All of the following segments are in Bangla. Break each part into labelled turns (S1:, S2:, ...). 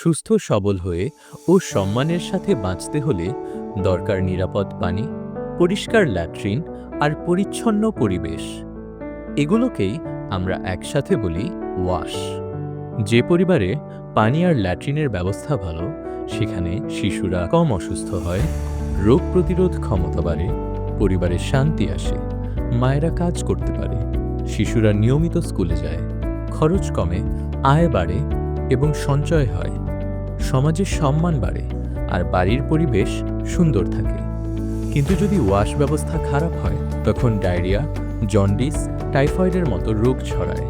S1: সুস্থ সবল হয়ে ও সম্মানের সাথে বাঁচতে হলে দরকার নিরাপদ পানি, পরিষ্কার ল্যাট্রিন আর পরিচ্ছন্ন পরিবেশ। এগুলোকেই আমরা একসাথে বলি ওয়াশ। যে পরিবারে পানি আর ল্যাট্রিনের ব্যবস্থা ভালো, সেখানে শিশুরা কম অসুস্থ হয়, রোগ প্রতিরোধ ক্ষমতা বাড়ে, পরিবারে শান্তি আসে, মায়েরা কাজ করতে পারে, শিশুরা নিয়মিত স্কুলে যায়, খরচ কমে, আয় বাড়ে এবং সঞ্চয় হয়। সমাজের সম্মান বাড়ে আর বাড়ির পরিবেশ সুন্দর থাকে। কিন্তু যদি ওয়াশ ব্যবস্থা খারাপ হয়, তখন ডায়রিয়া, জন্ডিস, টাইফয়েডের মতো রোগ ছড়ায়।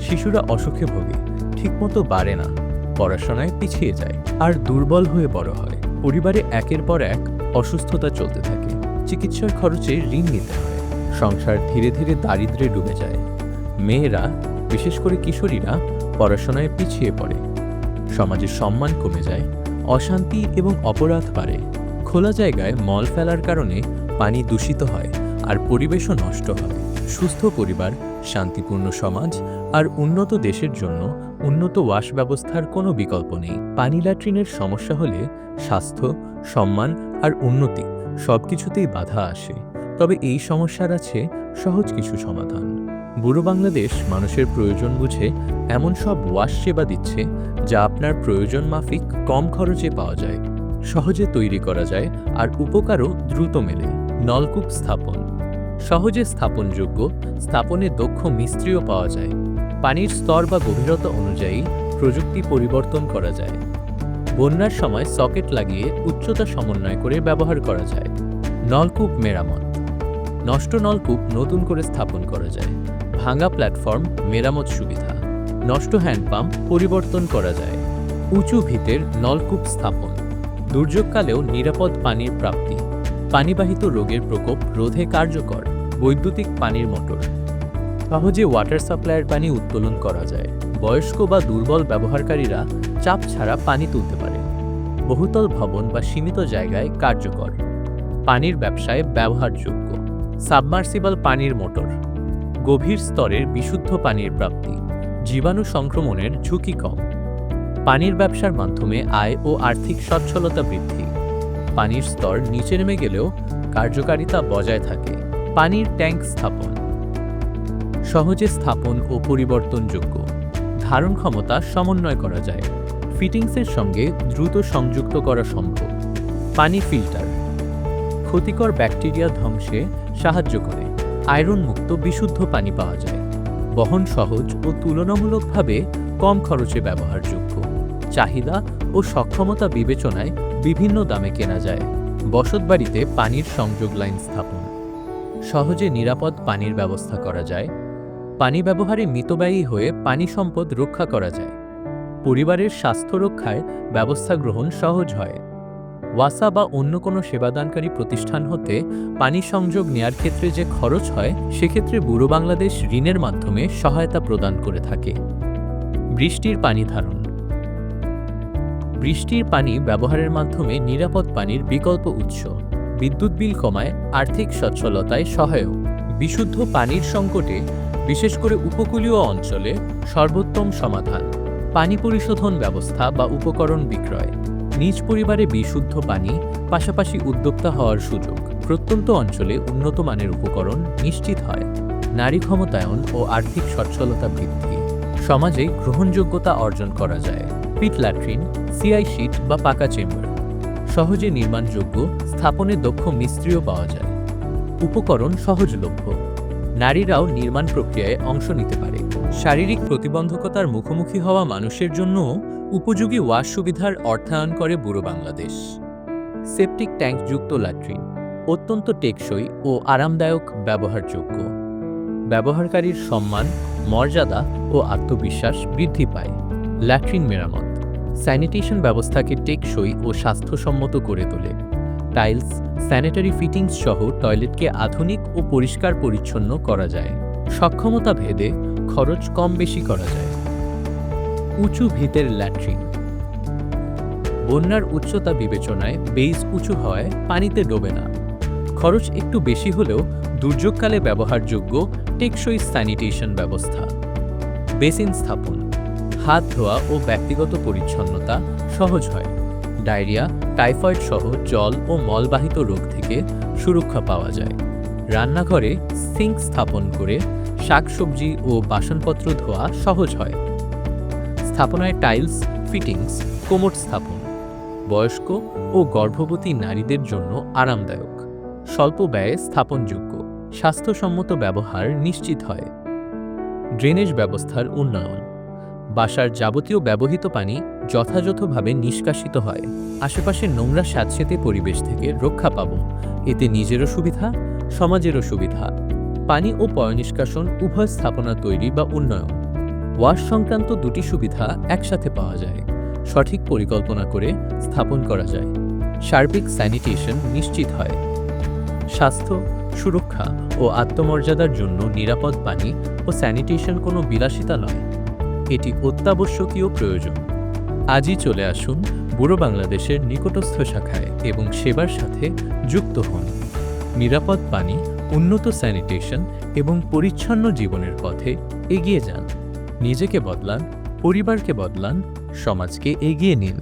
S1: শিশুরা অসুখে ভোগে, ঠিকমতো বাড়ে না, পড়াশোনায় পিছিয়ে যায় আর দুর্বল হয়ে বড় হয়। পরিবারে একের পর এক অসুস্থতা চলতে থাকে। চিকিৎসার খরচে ঋণ নিতে হয়। সংসার ধীরে ধীরে দারিদ্রে ডুবে যায়। মেয়েরা, বিশেষ করে কিশোরীরা, পড়াশোনায় পিছিয়ে পড়ে। সমাজের সম্মান কমে যায়, অশান্তি এবং অপরাধ বাড়ে। খোলা জায়গায় মল ফেলার কারণে পানি দূষিত হয় আর পরিবেশও নষ্ট হয়। সুস্থ পরিবার, শান্তিপূর্ণ সমাজ আর উন্নত দেশের জন্য উন্নত ওয়াশ ব্যবস্থার কোনো বিকল্প নেই। পানি ল্যাট্রিনের সমস্যা হলে স্বাস্থ্য, সম্মান আর উন্নতি সবকিছুতেই বাধা আসে। তবে এই সমস্যার আছে সহজ কিছু সমাধান। বুড়ো বাংলাদেশ মানুষের প্রয়োজন বুঝে এমন সব ওয়াশ সেবা দিচ্ছে যা আপনার প্রয়োজন মাফিক কম খরচে পাওয়া যায়। সহজে তৈরি করা যায় আর উপকারও দ্রুত মেলে। নলকূপ স্থাপন। সহজে স্থাপনযোগ্য, স্থাপনে দক্ষ মিস্ত্রিও পাওয়া যায়। পানির স্তর বা গভীরতা অনুযায়ী প্রযুক্তি পরিবর্তন করা যায়। বন্যার সময় সকেট লাগিয়ে উচ্চতা সমন্বয় করে ব্যবহার করা যায়। নলকূপ মেরামত। নষ্ট নলকূপ নতুন করে স্থাপন করা যায়। ভাঙা প্ল্যাটফর্ম, মেরামত সুবিধা। নষ্ট হ্যান্ডপাম্প পরিবর্তন করা যায়। উঁচু ভিতের নলকূপ স্থাপন। দুর্যোগকালেও নিরাপদ পানির প্রাপ্তি। পানিবাহিত রোগের প্রকোপ রোধে কার্যকর। বৈদ্যুতিক পানির মোটর। সহজে ওয়াটার সাপ্লাইয়ের পানি উত্তোলন করা যায়। বয়স্ক বা দুর্বল ব্যবহারকারীরা চাপ ছাড়া পানি তুলতে পারে। বহুতল ভবন বা সীমিত জায়গায় কার্যকর। পানির ব্যবসায় ব্যবহারযোগ্য। সাবমার্সিবল পানির মোটর। গভীর স্তরের বিশুদ্ধ পানির প্রাপ্তি। জীবাণু সংক্রমণের ঝুঁকি কম। পানির ব্যবসার মাধ্যমে আয় ও আর্থিক সচ্ছলতা বৃদ্ধি। পানির স্তর নিচে নেমে গেলেও কার্যকারিতা বজায় থাকে। পানির ট্যাঙ্ক স্থাপন। সহজে স্থাপন ও পরিবর্তনযোগ্য। ধারণ ক্ষমতা সমন্বয় করা যায়। ফিটিংসের সঙ্গে দ্রুত সংযুক্ত করা সম্ভব। পানি ফিল্টার। ক্ষতিকর ব্যাকটেরিয়া ধ্বংসে সাহায্য করে। আয়রন মুক্ত বিশুদ্ধ পানি পাওয়া যায়। বহন সহজ ও তুলনামূলকভাবে কম খরচে ব্যবহারযোগ্য। চাহিদা ও সক্ষমতা বিবেচনায় বিভিন্ন দামে কেনা যায়। বসতবাড়িতে পানির সংযোগ লাইন স্থাপন। সহজে নিরাপদ পানির ব্যবস্থা করা যায়। পানি ব্যবহারে মিতব্যয়ী হয়ে পানি সম্পদ রক্ষা করা যায়। পরিবারের স্বাস্থ্য রক্ষায় ব্যবস্থা গ্রহণ সহজ হয়। ওয়াসা বা অন্য কোনো সেবাদানকারী প্রতিষ্ঠান হতে পানি সংযোগ নেয়ার ক্ষেত্রে যে খরচ হয়, সেক্ষেত্রে বুড়ো বাংলাদেশ ঋণের মাধ্যমে সহায়তা প্রদান করে থাকে। বৃষ্টির পানি ধারণ। বৃষ্টির পানি ব্যবহারের মাধ্যমে নিরাপদ পানির বিকল্প উৎস। বিদ্যুৎ বিল কমায়, আর্থিক সচ্ছলতায় সহায়ক। বিশুদ্ধ পানির সংকটে, বিশেষ করে উপকূলীয় অঞ্চলে সর্বোত্তম সমাধান। পানি পরিশোধন ব্যবস্থা বা উপকরণ বিক্রয়। নিজ পরিবারে বিশুদ্ধ পানি, পাশাপাশি উদ্যোক্তা হওয়ার সুযোগ। প্রত্যন্ত অঞ্চলে উন্নত মানের উপকরণ নিশ্চিত হয়। নারী ক্ষমতায়ন ও আর্থিক সচ্ছলতা বৃদ্ধি। সমাজে গ্রহণযোগ্যতা অর্জন করা যায়। পিট ল্যাট্রিন সিআই শিট বা পাকা চেম্বার। সহজে নির্মাণযোগ্য, স্থাপনে দক্ষ মিস্ত্রিও পাওয়া যায়। উপকরণ সহজলভ্য। নারীরাও নির্মাণ প্রক্রিয়ায় অংশ নিতে পারে। শারীরিক প্রতিবন্ধকতার মুখোমুখি হওয়া মানুষের জন্য উপযোগী ওয়াশ সুবিধার অর্থায়ন করে বুড়ো বাংলাদেশ। সেপটিক ট্যাঙ্কযুক্ত ল্যাট্রিন, অত্যন্ত টেকসই ও আরামদায়ক ব্যবহারযোগ্য। ব্যবহারকারীর সম্মান, মর্যাদা ও আত্মবিশ্বাস বৃদ্ধি পায়। ল্যাট্রিন মেরামত, স্যানিটেশন ব্যবস্থাকে টেকসই ও স্বাস্থ্যসম্মত করে তোলে। টাইলস, স্যানিটারি ফিটিংস সহ টয়লেটকে আধুনিক ও পরিষ্কার পরিচ্ছন্ন করা যায়। সক্ষমতা ভেদে খরচ কম বেশি করা যায়। উঁচু ভিতের ল্যাট্রিন। বন্যার উচ্চতা বিবেচনায় বেইস উঁচু হওয়ায় পানিতে ডোবে না। খরচ একটু বেশি হলেও দুর্যোগকালে ব্যবহারযোগ্য টেকসই স্যানিটেশন ব্যবস্থা। বেসিন স্থাপন। হাত ধোয়া ও ব্যক্তিগত পরিচ্ছন্নতা সহজ হয়। ডায়রিয়া, টাইফয়েড সহ জল ও মলবাহিত রোগ থেকে সুরক্ষা পাওয়া যায়। রান্নাঘরে সিঙ্ক স্থাপন করে শাকসবজি ও বাসনপত্র ধোয়া সহজ হয়। স্থাপনায় টাইলস, ফিটিংস, কোমর স্থাপন। বয়স্ক ও গর্ভবতী নারীদের জন্য আরামদায়ক। স্বল্প ব্যয়ে স্থাপনযোগ্য। স্বাস্থ্যসম্মত ব্যবহার নিশ্চিত হয়। ড্রেনেজ ব্যবস্থার উন্নয়ন। বাসার যাবতীয় ব্যবহৃত পানি যথাযথভাবে নিষ্কাশিত হয়। আশেপাশের নোংরা স্যাঁতসেঁতে পরিবেশ থেকে রক্ষা পাব। এতে নিজেরও সুবিধা, সমাজেরও সুবিধা। পানি ও পয়নিষ্কাশন উভয় স্থাপনা তৈরি বা উন্নয়ন। ওয়াশ সংক্রান্ত দুটি সুবিধা একসাথে পাওয়া যায়। সঠিক পরিকল্পনা করে স্থাপন করা যায়। সার্বিক স্যানিটেশন নিশ্চিত হয়। স্বাস্থ্য, সুরক্ষা ও আত্মমর্যাদার জন্য নিরাপদ পানি ও স্যানিটেশন কোনো বিলাসিতা নয়। এটি অত্যাবশ্যকীয় প্রয়োজন। আজই চলে আসুন বুড়ো বাংলাদেশের নিকটস্থ শাখায় এবং সেবার সাথে যুক্ত হন। নিরাপদ পানি উন্নত স্যানিটেশন এবং পরিচ্ছন্ন জীবনের পথে এগিয়ে যান। নিজেকে বদলান, পরিবারকে বদলান, সমাজকে এগিয়ে নিন।